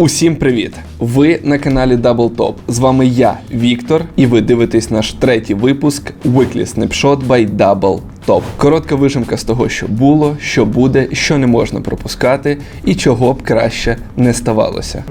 Усім привіт! Ви на каналі Double Top. З вами я, Віктор, і ви дивитесь наш третій випуск Weekly Snapshot by Double Top. Коротка вижимка з того, що було, що буде, що не можна пропускати, і чого б краще не ставалося.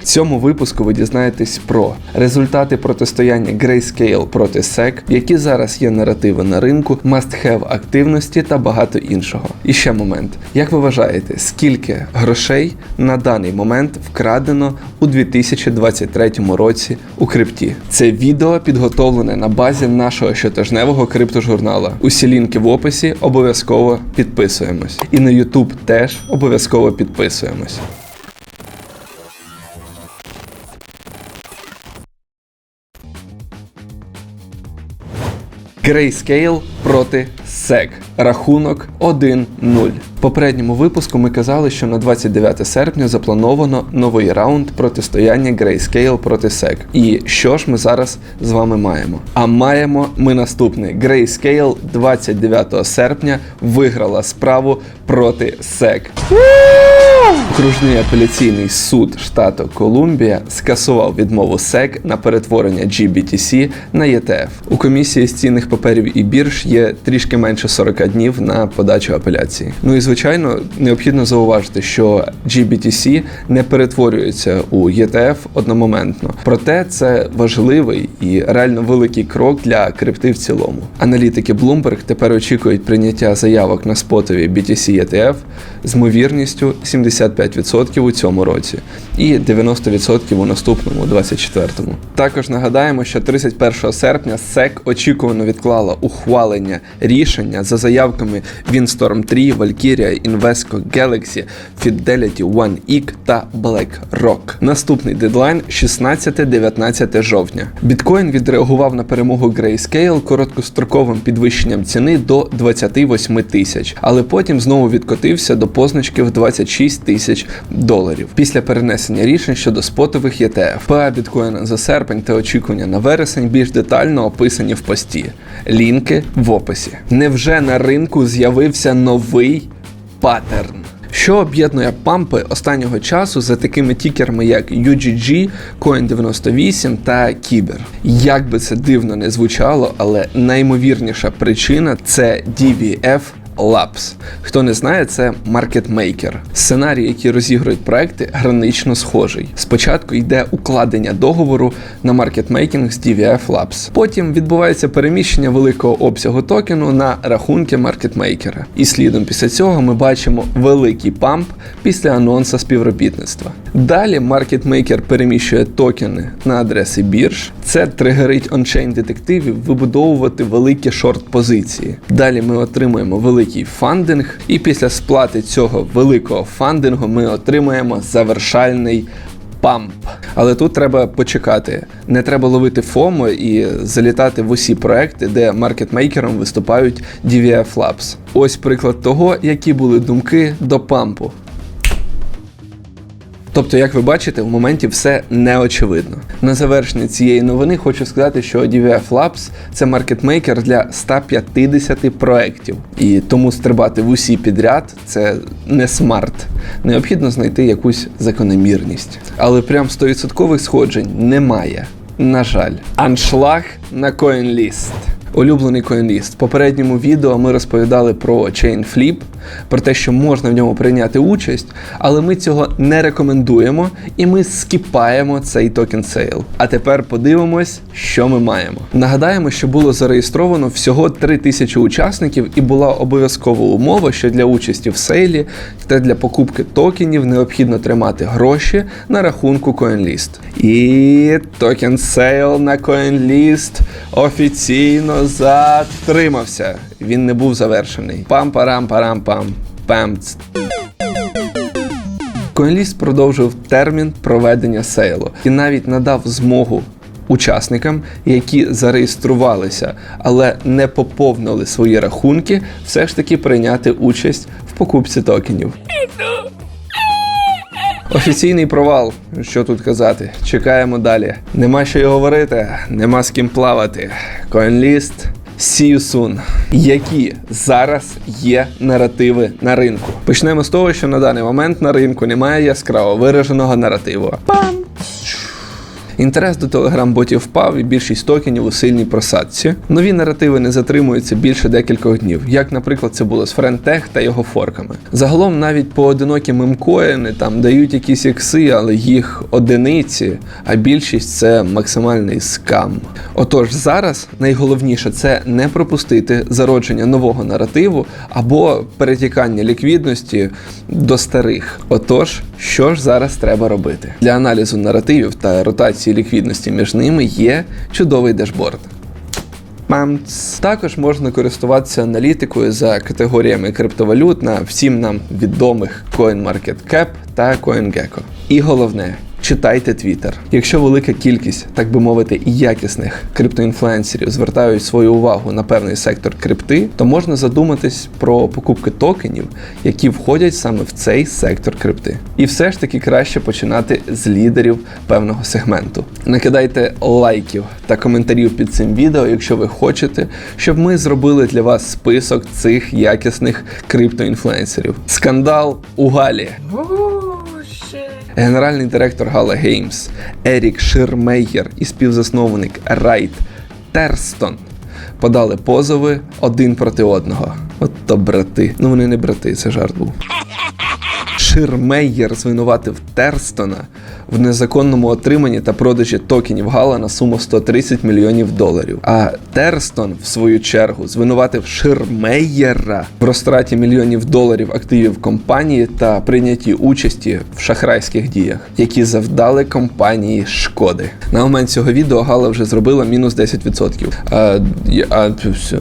В цьому випуску ви дізнаєтесь про результати протистояння Grayscale проти SEC, які зараз є наративи на ринку, must-have активності та багато іншого. І ще момент. Як ви вважаєте, скільки грошей на даний момент вкрадено у 2023 році у крипті? Це відео підготовлене на базі нашого щотижневого криптожурнала. Усі лінки в описі обов'язково підписуємось. І на YouTube теж обов'язково підписуємось. Grayscale проти SEC. Рахунок 1-0. В попередньому випуску ми казали, що на 29 серпня заплановано новий раунд протистояння Grayscale проти SEC. І що ж ми зараз з вами маємо? А маємо ми наступне: Grayscale 29 серпня виграла справу проти SEC. Окружний апеляційний суд штату Колумбія скасував відмову SEC на перетворення GBTC на ETF. У комісії з цінних паперів і бірж є трішки менше 40 днів на подачу апеляції. Ну і звичайно, необхідно зауважити, що GBTC не перетворюється у ETF одномоментно. Проте це важливий і реально великий крок для крипти в цілому. Аналітики Bloomberg тепер очікують прийняття заявок на спотові BTC ETF з ймовірністю 75% у цьому році і 90% у наступному 24-му. Також нагадаємо, що 31 серпня SEC очікувано відклала ухвалення рішення за заявками Windstorm 3, Valkyria, Invesco, Galaxy, Fidelity, One EQ та BlackRock. Наступний дедлайн 16-19 жовтня. Біткоін відреагував на перемогу Grayscale короткостроковим підвищенням ціни до 28 тисяч, але потім знову відкотився до позначки в 26 тисяч доларів після перенесення рішень щодо спотових ETF. ПА біткоїна за серпень та очікування на вересень більш детально описані в пості. Лінки в описі. Невже на ринку з'явився новий паттерн? Що об'єднує пампи останнього часу за такими тікерами, як UGG, Coin98 та Kyber? Як би це дивно не звучало, але наймовірніша причина це DVF Labs. Хто не знає, це маркетмейкер. Сценарій, який розігрують проекти, гранично схожий. Спочатку йде укладення договору на маркетмейкінг з DVF Labs. Потім відбувається переміщення великого обсягу токену на рахунки маркетмейкера. І слідом після цього ми бачимо великий памп після анонса співробітництва. Далі маркетмейкер переміщує токени на адреси бірж. Це тригерить ончейн детективів вибудовувати великі шорт-позиції. Далі ми отримуємо великий фандинг, і після сплати цього великого фандингу ми отримаємо завершальний памп. Але тут треба почекати. Не треба ловити ФОМО і залітати в усі проекти, де маркетмейкером виступають DVF Labs. Ось приклад того, які були думки до пампу. Тобто, як ви бачите, в моменті все неочевидно. На завершення цієї новини хочу сказати, що DVF Labs – це маркетмейкер для 150 проєктів. І тому стрибати в усі підряд це не смарт. Необхідно знайти якусь закономірність. Але прям 100% сходжень немає. На жаль, аншлаг на CoinList. Улюблений CoinList. В попередньому відео ми розповідали про ChainFlip, про те, що можна в ньому прийняти участь, але ми цього не рекомендуємо і ми скіпаємо цей токен сейл. А тепер подивимось, що ми маємо. Нагадаємо, що було зареєстровано всього 3000 учасників, і була обов'язкова умова, що для участі в сейлі та для покупки токенів необхідно тримати гроші на рахунку CoinList. І токен сейл на CoinList офіційно затримався. Він не був завершений. Пам-парам-парам-пам. Памц. CoinList продовжив термін проведення сейлу і навіть надав змогу учасникам, які зареєструвалися, але не поповнили свої рахунки, все ж таки прийняти участь в покупці токенів. Офіційний провал. Що тут казати? Чекаємо далі. Нема що й говорити, нема з ким плавати. CoinList See you soon. Які зараз є наративи на ринку? Почнемо з того, що на даний момент на ринку немає яскраво вираженого наративу. Пам! Інтерес до телеграм-ботів впав і більшість токенів у сильній просадці. Нові наративи не затримуються більше декількох днів, як, наприклад, це було з Френтех та його форками. Загалом навіть поодинокі мемкоїни там дають якісь ікси, але їх одиниці, а більшість це максимальний скам. Отож, зараз найголовніше це не пропустити зародження нового наративу або перетікання ліквідності до старих. Отож, що ж зараз треба робити? Для аналізу наративів та ротації ліквідності між ними є чудовий дешборд. Також можна користуватися аналітикою за категоріями криптовалют на всім нам відомих CoinMarketCap та CoinGecko. І головне. Читайте Twitter. Якщо велика кількість, так би мовити, якісних криптоінфлюенсерів звертають свою увагу на певний сектор крипти, то можна задуматись про покупки токенів, які входять саме в цей сектор крипти. І все ж таки краще починати з лідерів певного сегменту. Накидайте лайків та коментарів під цим відео, якщо ви хочете, щоб ми зробили для вас список цих якісних криптоінфлюенсерів. Скандал у Галі. Генеральний директор Гала Геймс Ерік Ширмейєр і співзасновник Райт Терстон подали позови один проти одного. От то брати. Ну вони не брати, це жарт був. Ширмейєр звинуватив Терстона в незаконному отриманні та продажі токенів Гала на суму 130 мільйонів доларів. А Терстон, в свою чергу, звинуватив Ширмейєра в розтраті мільйонів доларів активів компанії та прийнятті участі в шахрайських діях, які завдали компанії шкоди. На момент цього відео Гала вже зробила мінус 10%. А, а все.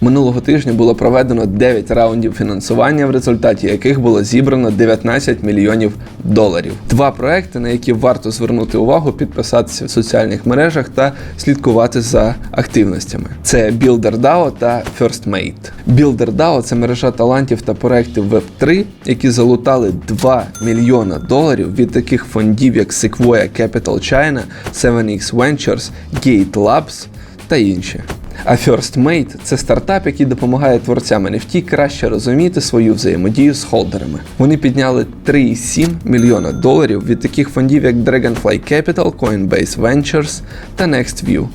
Минулого тижня було проведено 9 раундів фінансування, в результаті яких було зібрано 19 мільйонів доларів. Два проекти, на які варто звернути увагу, підписатися в соціальних мережах та слідкувати за активностями. Це BuilderDAO та FirstMate. BuilderDAO – це мережа талантів та проєктів Web3, які залутали 2 мільйона доларів від таких фондів, як Sequoia Capital China, 7X Ventures, Gate Labs та інші. А FirstMate – це стартап, який допомагає творцям NFT краще розуміти свою взаємодію з холдерами. Вони підняли 3,7 мільйона доларів від таких фондів, як Dragonfly Capital, Coinbase Ventures та NextView.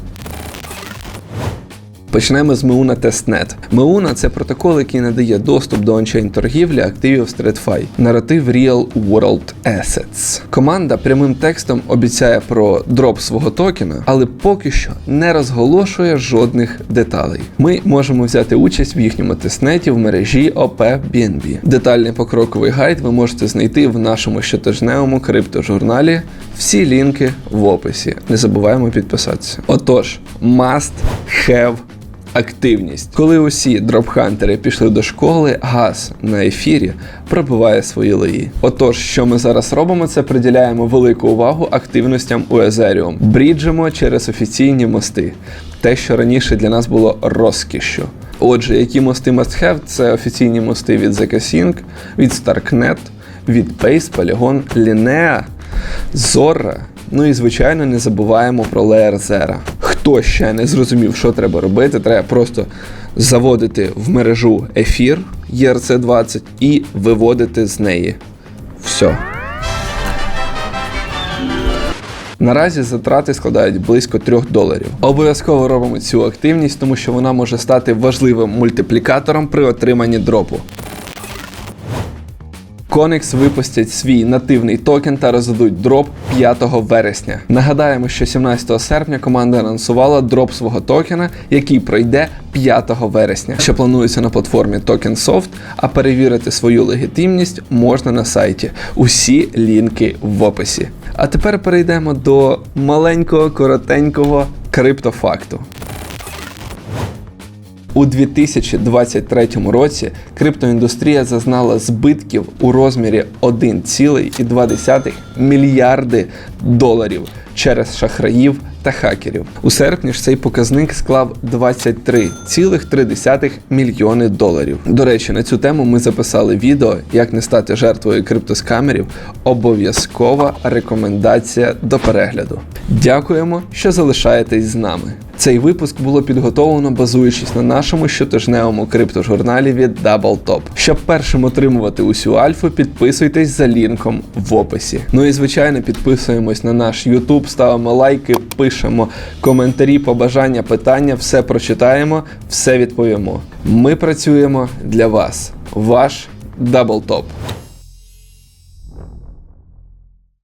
Почнемо з Meuna Testnet. Meuna – це протокол, який надає доступ до ончейн торгівлі активів StratFi. Наратив Real World Assets. Команда прямим текстом обіцяє про дроп свого токена, але поки що не розголошує жодних деталей. Ми можемо взяти участь в їхньому тестнеті в мережі OP.BNB. Детальний покроковий гайд ви можете знайти в нашому щотижневому криптожурналі. Всі лінки в описі. Не забуваємо підписатися. Отож, must have Активність. Коли усі дропхантери пішли до школи, газ на ефірі пробиває свої леї. Отож, що ми зараз робимо, це приділяємо велику увагу активностям у Ethereum. Бріджимо через офіційні мости. Те, що раніше для нас було розкішшю. Отже, які мости must have? Це офіційні мости від ZK-Sync, від Starknet, від Pace, Polygon, Linea, Zora. Ну і звичайно не забуваємо про Layer Zero. Хто ще не зрозумів, що треба робити, треба просто заводити в мережу ефір ERC20 і виводити з неї. Все. Наразі затрати складають близько 3 доларів. Обов'язково робимо цю активність, тому що вона може стати важливим мультиплікатором при отриманні дропу. Conix випустять свій нативний токен та роздадуть дроп 5 вересня. Нагадаємо, що 17 серпня команда анонсувала дроп свого токена, який пройде 5 вересня, що планується на платформі TokenSoft, а перевірити свою легітимність можна на сайті. Усі лінки в описі. А тепер перейдемо до маленького коротенького криптофакту. У 2023 році криптоіндустрія зазнала збитків у розмірі 1,2 мільярди доларів через шахраїв та хакерів. У серпні ж цей показник склав 23,3 мільйони доларів. До речі, на цю тему ми записали відео, як не стати жертвою криптоскамерів. Обов'язкова рекомендація до перегляду. Дякуємо, що залишаєтесь з нами. Цей випуск було підготовлено базуючись на нашому щотижневому криптожурналі від DoubleTop. Щоб першим отримувати усю альфу, підписуйтесь за лінком в описі. Ну і звичайно, підписуємось на наш YouTube, ставимо лайки, пишемо коментарі, побажання, питання, все прочитаємо, все відповімо. Ми працюємо для вас. Ваш DoubleTop.